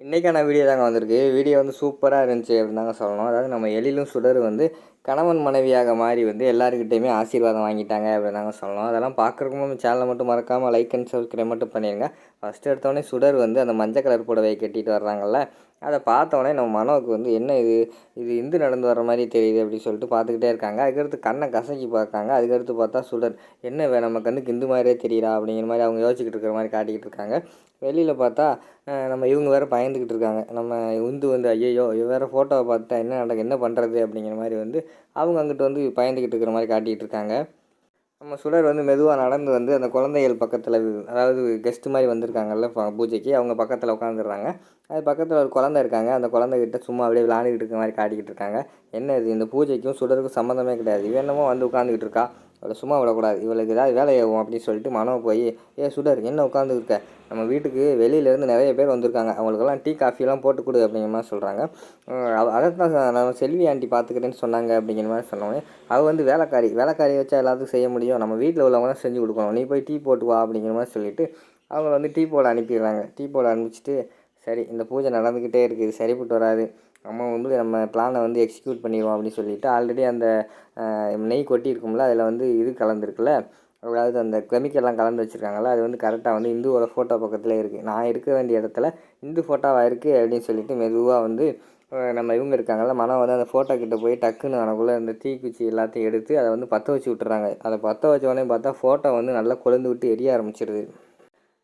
இன்றைக்கான வீடியோ தாங்க வந்திருக்கு. வீடியோ வந்து சூப்பராக இருந்துச்சு அப்படின்னு தாங்க சொல்லணும். அதாவது நம்ம எழிலும் சுடர் வந்து கணவன் மனைவியாக மாறி வந்து எல்லாருக்கிட்டையுமே ஆசீர்வாதம் வாங்கிட்டாங்க அப்படின்னு தாங்க சொல்லணும். அதெல்லாம் பார்க்குறக்கு நம்ம சேனலை மட்டும் மறக்காமல் லைக் அண்ட் சப்ஸ்கிரைப் மட்டும் பண்ணிடுங்க ஃபஸ்ட்டு எடுத்தோடனே சுடர் வந்து அந்த மஞ்சள் கலர் புடவை கட்டிட்டு வர்றாங்கல்ல அதை பார்த்தோன்னே நம்ம மனோவுக்கு வந்து என்ன இது? இது இந்து நடந்து வர மாதிரி தெரியுது அப்படின்னு சொல்லிட்டு பார்த்துக்கிட்டே இருக்காங்க. அதுக்கடுத்து கண்ணை கசக்கி பார்க்காங்க அதுக்கடுத்து பார்த்தா சுடர். என்ன வே- நம்ம கண்ணுக்கு இந்து மாதிரியே தெரியுதா? அப்படிங்கிற மாதிரி அவங்க யோசிச்சுக்கிட்டு இருக்கிற மாதிரி காட்டிக்கிட்டு இருக்காங்க. வெளியில் பார்த்தா நம்ம இவங்க வேறு பயந்துக்கிட்டு இருக்காங்க. நம்ம இந்து வந்து ஐயையோ வேறு ஃபோட்டோவை பார்த்தா என்ன நடக்கு என்ன பண்ணுறது அப்படிங்கிற மாதிரி வந்து அவங்க அங்கிட்டு வந்து பயந்துக்கிட்டு இருக்கிற மாதிரி காட்டிகிட்டு இருக்காங்க. நம்ம சுடர் வந்து மெதுவாக நடந்து வந்து அந்த குழந்தைகள் பக்கத்தில் அதாவது கெஸ்ட் மாதிரி வந்திருக்காங்கல்ல பூஜைக்கு அவங்க பக்கத்தில் உட்காந்துடுறாங்க அது பக்கத்தில் ஒரு குழந்தை இருக்காங்க. அந்த குழந்தைகிட்ட சும்மா அப்படியே விளாண்டுக்கிட்டு இருக்க மாதிரி காட்டிக்கிட்டு இருக்காங்க. என்ன இது? இந்த பூஜைக்கும் சுடருக்கும் சம்மந்தமே கிடையாது. இவன் என்னமோ வந்து உட்காந்துக்கிட்டு இருக்கா? அவளை சும்மா விடக்கூடாது. இவளுக்கு ஏதாவது வேலையாகும் அப்படின்னு சொல்லிட்டு மனோ போய் ஏ சுடர் என்ன உட்காந்துருக்க நம்ம வீட்டுக்கு வெளியிலேருந்து நிறைய பேர் வந்திருக்காங்க. அவங்களுக்கெல்லாம் டீ காஃபிலாம் போட்டு கொடு அப்படிங்கிற மாதிரி சொல்கிறாங்க அதை தான் நம்ம செல்வி ஆண்டி பார்த்துக்கிறேன்னு சொன்னாங்க அப்படிங்கிற மாதிரி சொன்னோன்னே அவள் வந்து வேலைக்காரி வேலைக்காரி வச்சா எல்லாத்துக்கும் செய்ய முடியும். நம்ம வீட்டில் உள்ளவங்க தான் செஞ்சு கொடுக்கணும். நீ போய் டீ போட்டு வா அப்படிங்கிற மாதிரி சொல்லிட்டு அவங்க வந்து டீ போட அனுப்பிடுறாங்க. டீ போட அனுப்பிச்சிட்டு சரி இந்த பூஜை நடந்துக்கிட்டே இருக்குது. சரிப்பட்டு வராது. நம்ம வந்து நம்ம பிளானை வந்து எக்ஸிக்யூட் பண்ணிடுவோம் அப்படின்னு சொல்லிட்டு ஆல்ரெடி அந்த நெய் கொட்டி இருக்கும்ல அதில் வந்து இது கலந்துருக்குல்ல அதாவது அந்த கெமிக்கல்லாம் கலந்து வச்சுருக்காங்கல்ல அது வந்து கரெக்டாக வந்து இந்துவோட ஃபோட்டோ பக்கத்தில் இருக்குது நான் இருக்க வேண்டிய இடத்துல இந்து ஃபோட்டோவாக இருக்குது அப்படின்னு சொல்லிட்டு மெதுவாக வந்து நம்ம இவங்க இருக்காங்கல்ல மனம் வந்து அந்த ஃபோட்டோ கிட்டே போய் டக்குன்னு எனக்குள்ளே இந்த தீக்குச்சி எல்லாத்தையும் எடுத்து அதை வந்து பற்ற வச்சு விட்டுறாங்க. அதை பற்ற வச்ச உடனே பார்த்தா ஃபோட்டோ வந்து நல்லா கொழுந்து விட்டு எரிய ஆரம்பிச்சிடுது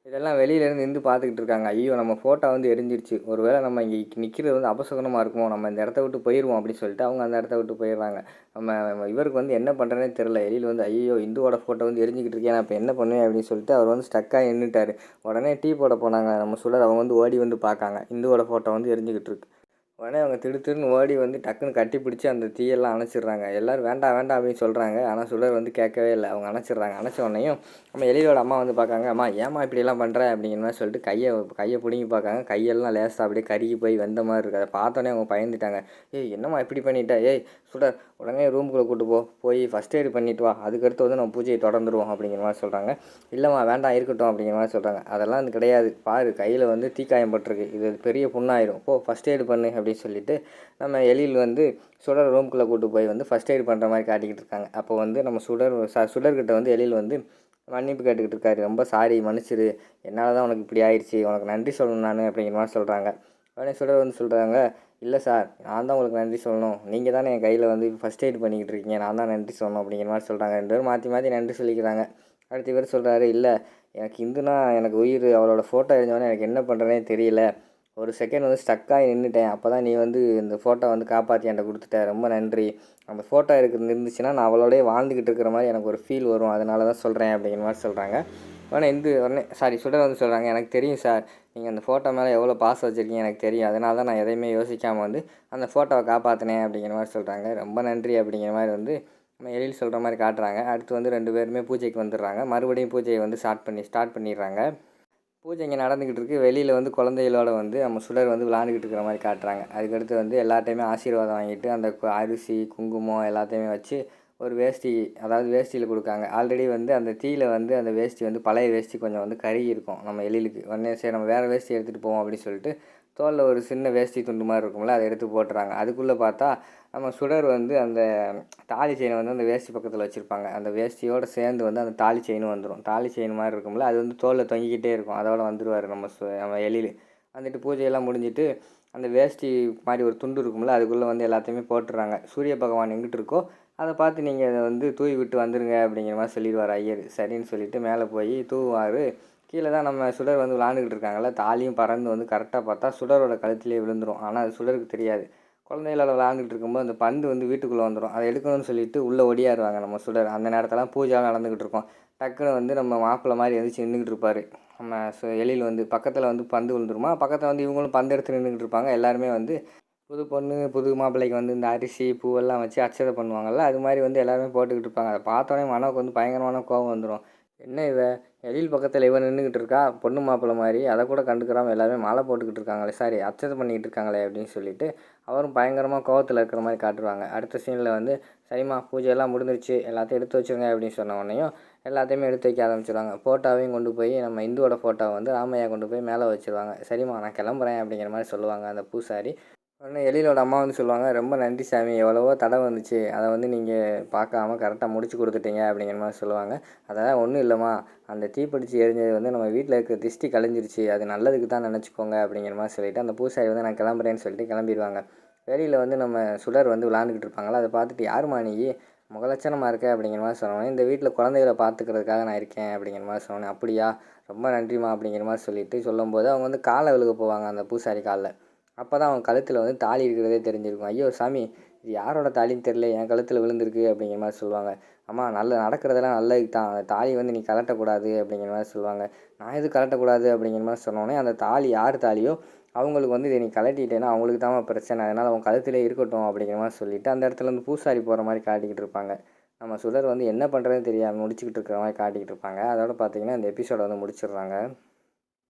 இதெல்லாம் வெளியிலேருந்து இருந்து பார்த்துக்கிட்டு இருக்காங்க. ஐயோ நம்ம ஃபோட்டோ வந்து எரிஞ்சிருச்சு. ஒரு வேளை நம்ம இங்கே நிற்கிறது வந்து அபசகுனமாக இருக்குமோ? நம்ம இந்த இடத்த விட்டு போயிடுவோம் அப்படின்னு சொல்லிட்டு அவங்க அந்த இடத்த விட்டு போயிடுறாங்க. நம்ம இவருக்கு வந்து என்ன பண்ணுறேனே தெரில எழில் வந்து ஐயோ இந்துவோட ஃபோட்டோ வந்து எரிஞ்சிக்கிட்டு இருக்கேன். நான் இப்போ என்ன பண்ணுவேன் அப்படின்னு சொல்லிட்டு அவர் வந்து ஸ்டக்காக நின்றுட்டார் உடனே டீ போட போனாங்க. நம்ம சொல்ல அவங்க வந்து ஓடி வந்து பார்க்காங்க. இந்துவோட ஃபோட்டோ வந்து எரிஞ்சிக்கிட்டு இருக்கு. உடனே அவங்க திடு திருன்னு ஓடி வந்து டக்குன்னு கட்டி பிடிச்சி அந்த தீயெல்லாம் அணைச்சிடுறாங்க. எல்லோரும் வேண்டாம் வேண்டாம் அப்படின்னு சொல்கிறாங்க ஆனால் சுடர் வந்து கேட்கவே இல்லை. அவங்க அணைச்சிடுறாங்க. அணைச்ச உடனேயும் நம்ம எலியோட அம்மா வந்து பார்க்காங்க. அம்மா ஏம்மா இப்படியெல்லாம் பண்ணுற அப்படிங்கிற மாதிரி சொல்லிட்டு கையை கையை பிடுங்கி பார்க்காங்க. கையெல்லாம் லேசாக அப்படியே கருகி போய் வந்த மாதிரி இருக்குது அதை பார்த்தோன்னே அவங்க பயந்துட்டாங்க. ஏய் என்னம்மா இப்படி பண்ணிட்டா? ஏய் சுடர் உடனே ரூமுக்குள்ளே கூட்டு போ. போய் ஃபஸ்ட் எய்டு பண்ணிட்டு வா. அதுக்கடுத்து வந்து நம்ம பூஜையை தொடர்ந்துருவோம். அப்படிங்கிற மாதிரி சொல்கிறாங்க இல்லைம்மா வேண்டாம் இருக்கட்டும். அப்படிங்கிற மாதிரி சொல்கிறாங்க அதெல்லாம் அது கிடையாது. பாரு கையில் வந்து தீக்காயம் பட்டிருக்கு. இது பெரிய புண்ணாயிரும். போ ஃபஸ்ட் எய்டு பண்ணு அப்படின்னு சொல்லிட்டு நம்ம எழில் வந்து சுடர் ரூம்குள்ளே கூட்டு போய் வந்து ஃபஸ்ட் எய்ட் பண்ணுற மாதிரி காட்டிக்கிட்டு இருக்காங்க. அப்போ வந்து நம்ம சுடர் சுடர்கிட்ட வந்து எழில் வந்து மன்னிப்பு கேட்டுக்கிட்டு இருக்காரு. ரொம்ப சாரி மன்னிச்சிரு. என்னால் தான் உனக்கு இப்படி ஆயிடுச்சு உனக்கு நன்றி சொல்லணும் நான் அப்படிங்கிற மாதிரி சொல்கிறாங்க உடனே சுடர் வந்து சொல்கிறாங்க இல்லை சார் நான் தான் உங்களுக்கு நன்றி சொல்லணும். நீங்கள் தானே என் கையில் வந்து ஃபஸ்ட் எய்ட் பண்ணிக்கிட்டு இருக்கீங்க. நான் தான் நன்றி சொல்லணும் அப்படிங்கிற மாதிரி சொல்கிறாங்க ரெண்டு பேரும் மாற்றி மாற்றி நன்றி சொல்லிக்கிறாங்க. அடுத்த பேர் சொல்கிறாரு இல்லை எனக்கு இந்துனா எனக்கு உயிர். அவளோட ஃபோட்டோ எரிஞ்சவொடனே எனக்கு என்ன பண்ணுறேனே தெரியல. ஒரு செகண்ட் வந்து ஸ்டக்காகி நின்றுட்டேன் அப்போ தான் நீ வந்து இந்த ஃபோட்டோ வந்து காப்பாற்றி என்கிட்ட கொடுத்துட்ட. ரொம்ப நன்றி. அந்த ஃபோட்டோ இருக்கு இருந்துச்சுன்னா நான் அவளோடய வாழ்ந்துக்கிட்டு இருக்கிற மாதிரி எனக்கு ஒரு ஃபீல் வரும். அதனால தான் சொல்கிறேன் அப்படிங்கிற மாதிரி சொல்கிறாங்க உடனே இந்து உடனே சாரி சுடர் வந்து சொல்கிறாங்க எனக்கு தெரியும் சார் நீங்கள் அந்த ஃபோட்டோ மேலே எவ்வளோ பாஸ் வச்சுருக்கீங்க எனக்கு தெரியும். அதனால தான் நான் எதையுமே யோசிக்காமல் வந்து அந்த ஃபோட்டோவை காப்பாற்றினேன் அப்படிங்கிற மாதிரி சொல்கிறாங்க ரொம்ப நன்றி அப்படிங்கிற மாதிரி வந்து நம்ம எழில் சொல்கிற மாதிரி காட்டுறாங்க. அடுத்து வந்து ரெண்டு பேருமே பூஜைக்கு வந்துடுறாங்க. மறுபடியும் பூஜையை வந்து ஸ்டார்ட் பண்ணி ஸ்டார்ட் பண்ணிடுறாங்க. பூஜை இங்கே நடந்துக்கிட்டு இருக்கு. வெளியில் வந்து குழந்தைகளோட வந்து நம்ம சுடர் வந்து விளாண்டுக்கிட்டு இருக்கிற மாதிரி காட்டுறாங்க. அதுக்கடுத்து வந்து எல்லாத்தையுமே ஆசீர்வாதம் வாங்கிட்டு அந்த கு- அரிசி குங்குமம் எல்லாத்தையுமே வச்சு ஒரு வேஷ்டி அதாவது வேஷ்டியில் கொடுக்காங்க. ஆல்ரெடி வந்து அந்த தீயில் வந்து அந்த வேஷ்டி வந்து பழைய வேஷ்டி கொஞ்சம் வந்து கருகி இருக்கும் நம்ம எழிலுக்கு உடனே சரி நம்ம வேறு வேஷ்டி எடுத்துகிட்டு போவோம் அப்படின்னு சொல்லிட்டு தோலில் ஒரு சின்ன வேஷ்டி துண்டு மாதிரி இருக்கும்ல அதை எடுத்து போட்டுறாங்க. அதுக்குள்ளே பார்த்தா நம்ம சுடர் வந்து அந்த தாலி செயினை வந்து அந்த வேஷ்டி பக்கத்தில் வச்சுருப்பாங்க. அந்த வேஷ்டியோடு சேர்ந்து வந்து அந்த தாலி செயினும் வந்துடும் தாலி செயின் மாதிரி இருக்கும்ல அது வந்து தோலில் தொங்கிக்கிட்டே இருக்கும். அதோட வந்துடுவார் நம்ம சு நம்ம எழில் வந்துட்டு பூஜையெல்லாம் முடிஞ்சிட்டு அந்த வேஷ்டி மாதிரி ஒரு துண்டு இருக்கும்ல அதுக்குள்ளே வந்து எல்லாத்தையுமே போட்டுறாங்க. சூரிய பகவான் எங்கிட்டு இருக்கோ அதை பார்த்து நீங்கள் அதை வந்து தூவி விட்டு வந்துடுங்க அப்படிங்கிற மாதிரி சொல்லிடுவார் ஐயர். சரின்னு சொல்லிவிட்டு மேலே போய் தூவார் கீழே தான் நம்ம சுடர் வந்து விளாண்டுக்கிட்டு இருக்காங்கல்ல தாலியும் பறந்து வந்து கரெக்டாக பார்த்தா சுடரோட கழுத்திலே விழுந்துரும். ஆனால் அது சுடருக்கு தெரியாது. குழந்தைகளோட விளாண்டுட்டு இருக்கும்போது அந்த பந்து வந்து வீட்டுக்குள்ளே வந்துடும் அதை எடுக்கணும்னு சொல்லிட்டு உள்ளே ஒடியாருவாங்க நம்ம சுடர். அந்த நேரத்தெல்லாம் பூஜாவும் நடந்துக்கிட்டு இருக்கோம். டக்குன்னு வந்து நம்ம மாப்பிள்ளை மாதிரி எந்திரிச்சு நின்றுக்கிட்டு இருப்பார். நம்ம சு எழில் வந்து பக்கத்தில் வந்து பந்து விழுந்துருமா? பக்கத்தில் வந்து இவங்களும் பந்து எடுத்து நின்றுக்கிட்டு இருப்பாங்க. எல்லாருமே வந்து புது பொண்ணு புது மாப்பிள்ளைக்கு வந்து இந்த அரிசி பூவெல்லாம் வச்சு அச்சதை பண்ணுவாங்கள்ல அது மாதிரி வந்து எல்லாருமே போட்டுக்கிட்டு இருப்பாங்க. அதை பார்த்தோன்னே மனோக்கு வந்து பயங்கரமான கோபம் வந்துடும் என்ன இவ? எழில் பக்கத்தில் இவன் நின்றுக்கிட்டு இருக்கா? பொண்ணு மாப்பிள்ளை மாதிரி. அதை கூட கண்டுக்கிறாமல் எல்லாருமே மாலை போட்டுக்கிட்டு இருக்காங்களே. சாரி அச்சத்தை பண்ணிக்கிட்டு இருக்காங்களே அப்படின்னு சொல்லிட்டு அவரும் பயங்கரமாக கோவத்தில் இருக்கிற மாதிரி காட்டுவாங்க. அடுத்த சீனில் வந்து சரிம்மா பூஜையெல்லாம் முடிஞ்சிருச்சு. எல்லாத்தையும் எடுத்து வச்சுருங்க அப்படின்னு சொன்ன உடனேயும் எல்லாத்தையுமே எடுத்து வைக்க ஆரம்பிச்சிடுவாங்க ஃபோட்டோவையும் கொண்டு போய் நம்ம இந்துவோட ஃபோட்டோவை வந்து ராமையா கொண்டு போய் மேலே வச்சுருவாங்க. சரிம்மா நான் கிளம்புறேன் அப்படிங்கிற மாதிரி சொல்லுவாங்க அந்த பூசாரி. உடனே எழிலோட அம்மா வந்து சொல்லுவாங்க ரொம்ப நன்றி சாமி எவ்வளவோ தடை வந்துச்சு. அதை வந்து நீங்கள் பார்க்காம கரெக்டாக முடிச்சு கொடுத்துட்டீங்க அப்படிங்கிற மாதிரி சொல்லுவாங்க. அதெல்லாம் ஒன்றும் இல்லைம்மா. அந்த தீப்பிடிச்சி எரிஞ்சது வந்து நம்ம வீட்டில் இருக்க திஷ்டி கலைஞ்சிருச்சு. அது நல்லதுக்கு தான் நினச்சிக்கோங்க அப்படிங்கிற மாதிரி சொல்லிவிட்டு அந்த பூசாரி வந்து நான் கிளம்புறேன்னு சொல்லிட்டு கிளம்பிடுவாங்க. வெளியில் வந்து நம்ம சுடர் வந்து விளாண்டுக்கிட்டு இருப்பாங்களா அதை பார்த்துட்டு யாருமா நீ? முகலட்சணமாக இருக்க? அப்படிங்கிற மாதிரி சொன்னோன்னே இந்த வீட்டில் குழந்தைகளை பார்த்துக்கிறதுக்காக நான் இருக்கேன் அப்படிங்கிற மாதிரி சொன்னேன் அப்படியா? ரொம்ப நன்றிம்மா அப்படிங்கிற மாதிரி சொல்லிட்டு சொல்லும்போது அவங்க வந்து காலை விழுக போவாங்க அந்த பூசாரி காலில். அப்போ தான் அவன் கழுத்தில் வந்து தாலி இருக்கிறதே தெரிஞ்சிருக்கும். ஐயோ சாமி இது யாரோட தாலின்னு தெரில என் கழுத்தில் விழுந்திருக்கு அப்படிங்கிற மாதிரி சொல்லுவாங்க. அம்மா நல்ல நடக்கிறதெல்லாம் நல்லதுக்கு தான் அந்த தாலி வந்து நீ கலட்டக்கூடாது அப்படிங்கிற மாதிரி சொல்லுவாங்க. நான் எது கலட்டக்கூடாது அப்படிங்கிற மாதிரி சொன்னோன்னே அந்த தாலி யார் தாலியோ அவங்களுக்கு வந்து இதை நீ கலட்டிட்டேன்னா அவங்களுக்கு தான் பிரச்சனை. அதனால் அவன் கழுத்திலே இருக்கட்டும் அப்படிங்கிற மாதிரி சொல்லிவிட்டு அந்த இடத்துல வந்து பூசாரி போகிற மாதிரி காட்டிக்கிட்டு இருப்பாங்க. நம்ம சுடர் வந்து என்ன பண்ணுறதுன்னு தெரியாமல் முடிச்சுக்கிட்டு இருக்கிற மாதிரி காட்டிக்கிட்டு இருப்பாங்க. அதோட பார்த்தீங்கன்னா இந்த எபிசோட வந்து முடிச்சிடுறாங்க.